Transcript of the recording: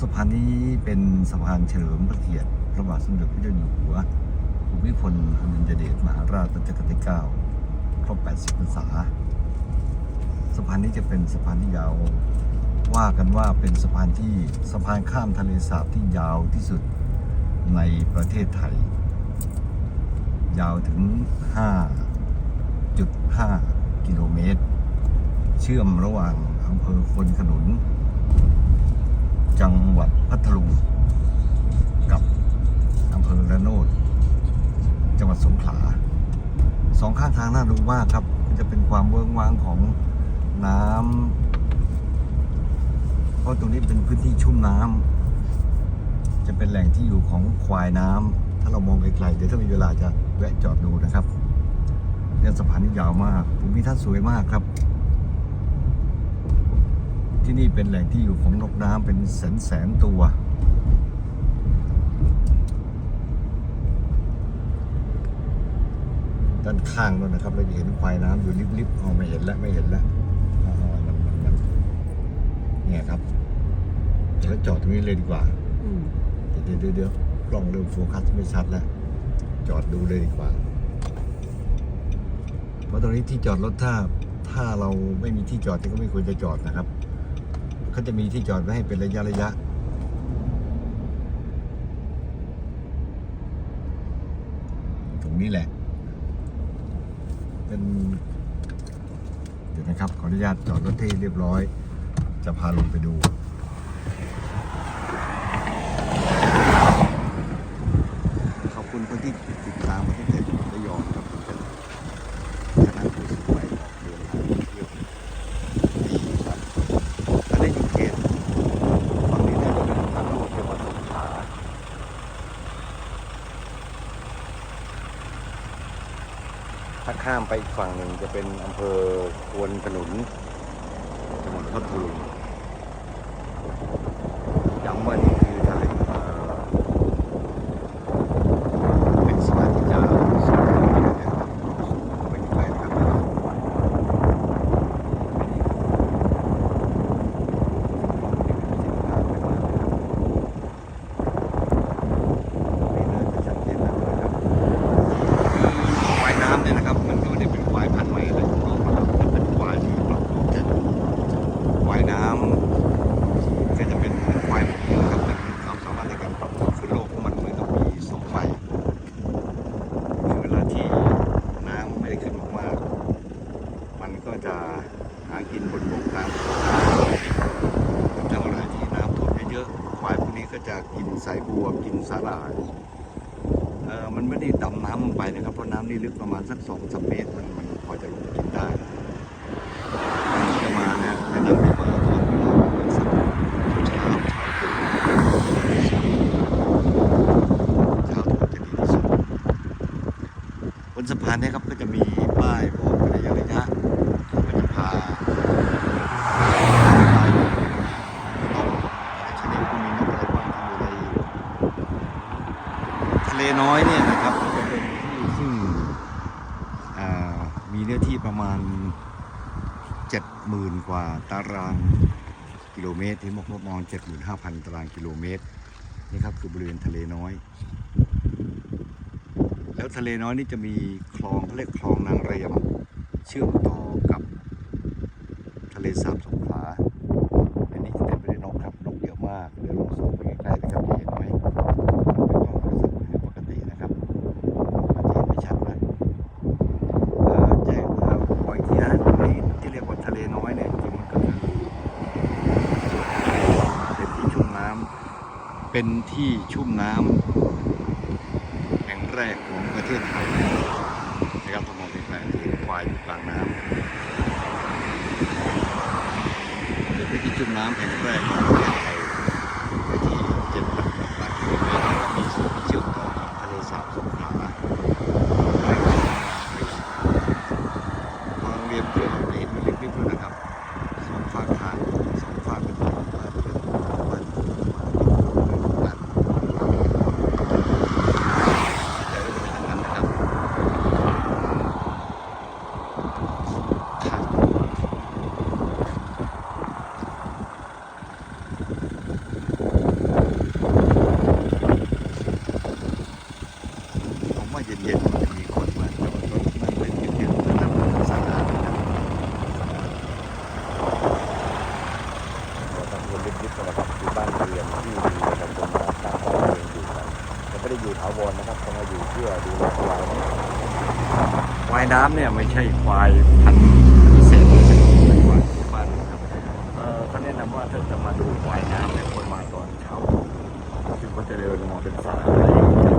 สะพานนี้เป็นสะพานเฉลิมพระเกียรติพระบาทสมเด็จพระเจ้าอยู่หัวภูมิพลอดุลยเดชมหาราชรัชกาลที่9ครบ 80พรรษาสะพานนี้จะเป็นสะพานที่ยาวว่ากันว่าเป็นสะพานที่สะพานข้ามทะเลสาบที่ยาวที่สุดในประเทศไทย ยาวถึง 5.5 กิโลเมตร เชื่อมระหว่างอำเภอคนขนุน จังหวัดพัทลุงกับอำเภอระโนด จังหวัดสงขลาสองข้างทางน่าดูมากครับ จะเป็นความเวิ้งว้างของน้ำเพราะตรงนี้เป็นพื้นที่ชุ่มน้ำจะเป็นแหล่งที่อยู่ของควายน้ำถ้าเรามองไกลๆเดี๋ยวถ้ามีเวลาจะแวะจอดดูนะครับเนี่ยสะพานนี้ยาวมากภูมิทัศน์สวยมากครับ ที่นี่เป็นแหล่งที่อยู่ของนกน้ำเป็นแสนแสนตัว ด้านข้างนู่นนะครับ เราจะเห็นควายน้ำอยู่ลิบๆเอาไม่เห็นแล้วไม่เห็นแล้วเนี่ยครับเดี๋ยวจอดตรงนี้เลยดีกว่าเดี๋ยวเดี๋ยวเดี๋ยวกล้องเริ่มโฟกัสไม่ชัดแล้ว จอดดูเลยดีกว่า เพราะตรงนี้ที่จอดรถถ้าถ้าเราไม่มีที่จอดก็ไม่ควรจะจอดนะครับ เขาจะมีที่จอดไว้ให้เป็นระยะระยะตรงนี้แหละ เป็น เดี๋ยวนะครับ ขออนุญาตจอดรถที่เรียบร้อย จะพาลงไปดู ขอบคุณคนที่ติดตามมาตั้งแต่ระยองครับผมเป็นคณะผู้สูงวัยออกเดินทางเที่ยวดีครับอันนี้อยู่เขตฝั่งนี้น่าจะเป็นทางโลกจังหวัดสงขลา ถ้าข้ามไปอีกฝั่งหนึ่งจะเป็นอำเภอควนขนุนจังหวัดพัทลุงย้ำว่านี่คือทะเลเอ่อ เป็นสมาธิยาวสูงนะครับสูงไปไกลนะครับควายน้ำเนี่ยนะครับ มันก็ไม่ได้เป็นควายพันธุ์ใหม่อะไรของโลกนะครับมันเป็นควายที่ปรับตัวจากควายน้ำก็จะเป็นควายแบบนี้นะครับแต่มีความสามารถในการปรับตัวคือโลกของมันเหมือนกับมีสองไฟ คือเวลาที่น้ำไม่ได้ขึ้นมากๆ มันก็จะหากินบนบกตามถ้าเวลาที่น้ำท่วมเยอะๆ ควายพวกนี้ก็จะกิน สายบัวกินสาหร่ายมันไม่ได้ดำน้ำลงไปนะครับ เพราะน้ำนี่ลึกประมาณสักสองสามเมตรมันมันพอจะลงกินได้มันจะมาเนี่ยแนะนำให้มาตอนเวลาประมาณสักเช้าเช้าตรู่จะดีที่สุดบนสะพานเนี้ครับก็จะมีป้ายบอกระยะระยะก็จะพาไปนกอะไรชนิดมีนกอะไรบ้างที่อยู่ในทะเลน้อยเนี่ยนะครับก็จะเป็นที่ซึ่งอ่ามีเนื้อที่ประมาณเจ็ดหมื่นกว่าตารางกิโลเมตรที่มกมองเจ็ดหมื่นห้าพันตารางกิโลเมตรนี่ครับคือบริเวณทะเลน้อย แล้วทะเลน้อยนี่จะมีคลองเขาเรียกคลองนางเรียมเชื่อมต่อกับทะเลสาบสงขลาอันนี้จะเต็มไปด้วยนกครับนกเยอะมากเดี๋ยวลองซูมไปใกล้ๆนะครับจะเห็นไหมเป็นกล้องโทรศัพท์ปกตินะครับอาจจะเห็นไม่ชัดนะเอ่อแจ้งเอ่อบอกอีกทีนะตรงนี้ที่เรียกว่าทะเลน้อยเนี่ยจริงๆมันก็คือเป็นที่ชุ่มน้ำ เป็นที่ชุ่มน้ำแห่งแรกของประเทศไทยนะครับถ้ามองเปไกลจะเห็นควายอยู่กลางน้ำเป็นที่ชุ่มน้ำแห่งแรกของประเทศไทยในที่เจ็ดพันกว่ากิโลเมตรนะครับมีส่วนเชื่อมต่อกับทะเลสาบสงขลาทางเรียบเรือเราจะเห็นมันเล็กๆด้วยนะครับสองฝากทางสองฝากเป็นทางมาเป็นบ้านบ้าน จะเริ่มเป็นอย่างนั้นนะครับครับ เป็นยึดนะครับคือบ้านเรือนที่มีประชาชนมาตั้งบ้านเรือนอยู่กันแต่ไม่ได้ อยู่ถาวรนะครับเขามาอยู่เพื่อดูแลควายควายน้ำเนี่ยไม่ใช่ควายพันธุ์พิเศษเลยเป็นควายที่บ้านนะครับเอ่อเขาแนะนำว่าถ้าจะมาดูควายน้ำเนี่ยควรมาตอนเช้าคือเขาจะเดินมาเป็นสาย